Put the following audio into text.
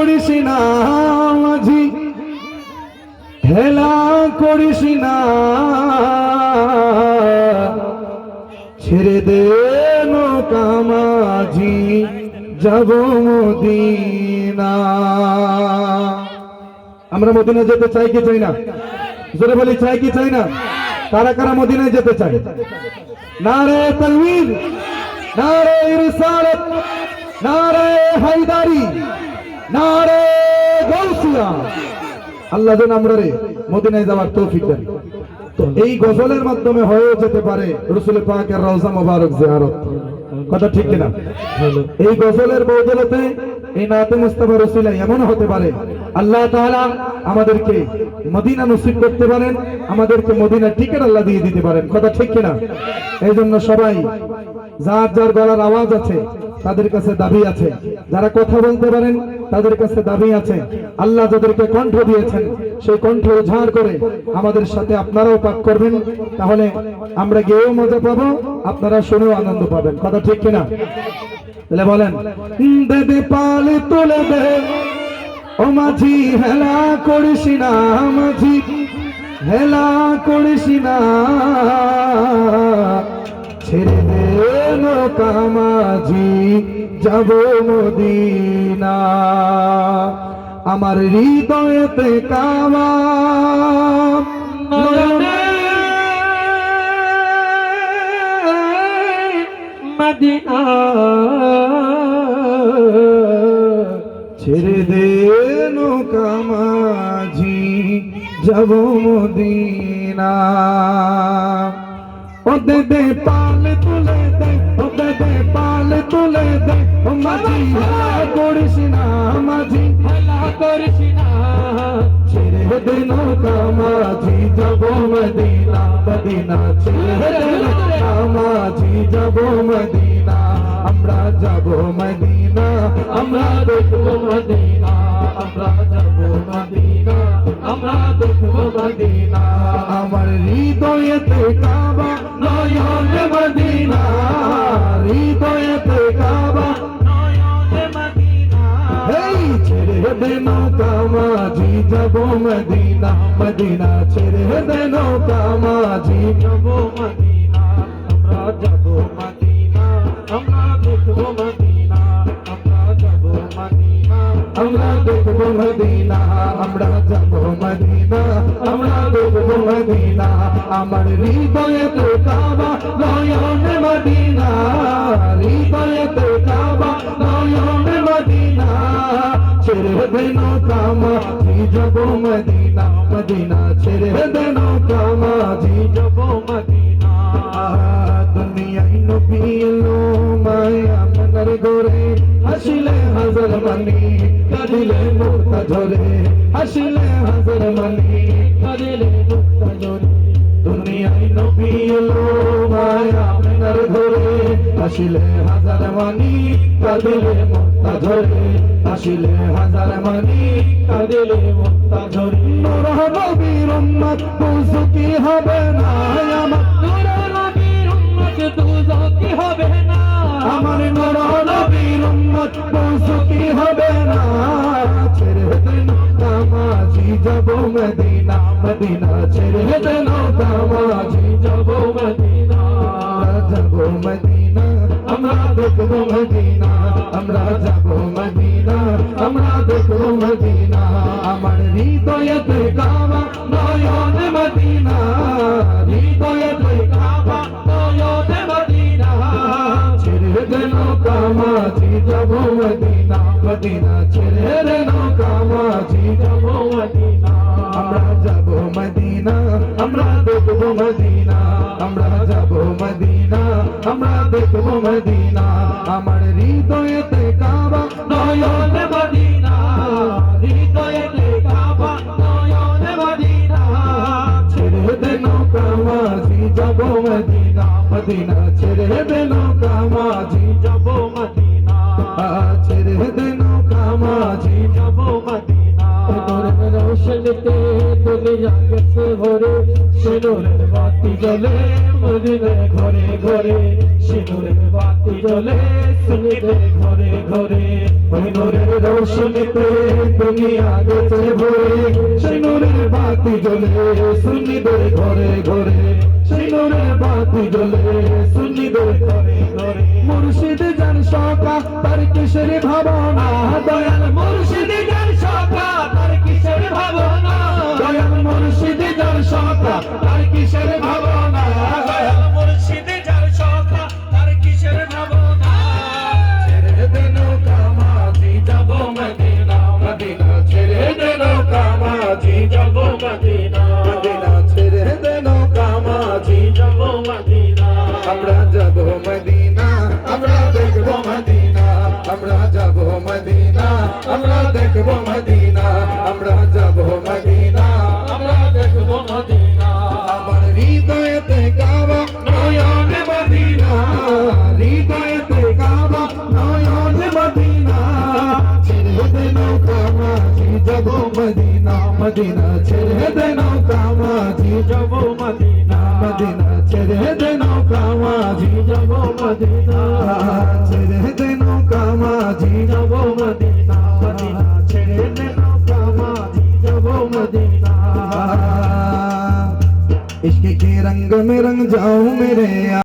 করিস না মাঝি। হেলা করিস না। ছেড়ে দে নৌকা মাঝি, যাব মদিনা। আমরা মদিনা যেতে চাই কি চাই না? জোরে বলি, চাই কি চাই না? কারা কারা মদিনায় যেতে চাই নারে তনবীর নারে ইরসালত নারে হায়দারি। নারে গৌসিয়া। আল্লাহ যেন আমরা রে মদিনায় যাওয়ার তৌফিক দেন। এই গজলের মাধ্যমে হয়েও যেতে পারে রসুল পাকের রওজা মোবারক জিয়ারত। কথা ঠিক কিনা? এই গজলের বদলতে এই নাতে মুস্তাফা রসুলা এমন হতে পারে আল্লাহ তাআলা আমাদেরকে মদিনা নসিব করতে পারেন, আমাদেরকে মদিনা টিকিট আল্লাহ দিয়ে দিতে পারেন। কথা ঠিক কিনা? এই জন্য সবাই, যার যার গলার আওয়াজ আছে, তাদের কাছে দাবি আছে। যারা কথা বলতে পারেন, তাদের কাছে দাবি আছে। আল্লাহ যাদেরকে কণ্ঠ দিয়েছেন, সেই কণ্ঠ উজাড় করে আমাদের সাথে আপনারাও পাক করবেন। তাহলে আমরা গিয়েও মজা পাবো, আপনারা শুনেও আনন্দ পাবেন। কথা ঠিক কিনা? তাহলে বলেন দেবে পালে তুলে দে ও মাঝি, হেলা করিস না মাঝি, হেলা করিস না। ছেড়ে দে নৌকা মাঝি, যাব মদিনা। আমার হৃদয়েতে কামা মদিনা। যাব মদিনা। ও দে দে পাল তুলে দে ও দে দে পাল তুলে দে। ও মাঝি, হেলা করিস না মাঝি, হেলা করিস না। ছেড়ে দে নৌকা মাঝি, যাব মদিনা মদিনা। ছেড়ে দে নৌকা মাঝি, যাব মদিনা। আমরা যাব মদিনা, আমরা দেখব মদিনা। আমরা যাব আমরা আমার হৃদয়েতে কাবা নয়নে মদিনা। হৃদয়েতে কাবা নয়নে ছেড়ে দে নৌকা মাঝি যাব মদিনা মদিনা ছেড়ে দে নৌকা মাঝি যাব মদিনা। দুনিয়ায় নবী এলো মায়া মনের গোরে হাসিলে হাজার মানি কাঁদিলে মুক্তা ঝরে। হাসিলে হাজার মানি কাদিলে মুক্তা জোরে দুনিয়ায় নবী এলো মায়া মনের গোরে হাসিলে হাজার মানি কাঁদিলে মুক্তা ঝরে হাসিলে হাজার মানি কাদিলে মুক্তা জোরে নূর নবীর উম্মত বুঝু হবে না আমার। নূর নবীর উম্মত দুজকি হবে না। আমার নবীর উম্মত হবে না। ছেড়ে দেন যাব মদিনা। মদিনা ছেড়ে দেন যাব মদিনা। আমরা দেখব মদিনা আমার হৃদয়তে কামা নয়ন মদিনা হৃদয়তে কামা নয়নে মদিনা ছেড়ে দেন কামাজি যাব মদিনা মদিনা ছেড়ে দেন কামাজি যাব মদিনা আমরা যাব মদিনা আমরা যাব মদিনা। আমরা দেখব মদিনা। আমার হৃদয়েতে কাবা, নয়নে মদিনা। হৃদয়ে কাবা, নয়নে মদিনা। ছেড়ে দেন কামাজি যাব মদিনা। মদিনা, ছেড়ে দেন কামাজি যাব যাব মদিনা নূরের রোশনীতে দুনিয়া গেছে ভরে সিঁদুরের বাতি জ্বলে মদিনে ঘরে ঘরে সিঁদুরের বাতি জ্বলে সুনিতে ঘরে ঘরে নূরের রোশনীতে দুনিয়া গেছে ভরে সেই নূরের বাতি জ্বলে সুন্নিদের ঘরে ঘরে সেই নূরের বাতি জ্বলে সুন্নিদের ঘরে ঘরে। মুর্শিদ জান সকা, তার কিসের ভাবনা? দয়াল মুর্শিদ মুর্শিদ जबो मदीना मदीना चेरे देना कामा जी जबो मदीना। मदीना चेरे देना कामा जी जबो मदीना। चेरे देना कामा जी जबो इश्क के रंग में रंग जाऊँ मेरे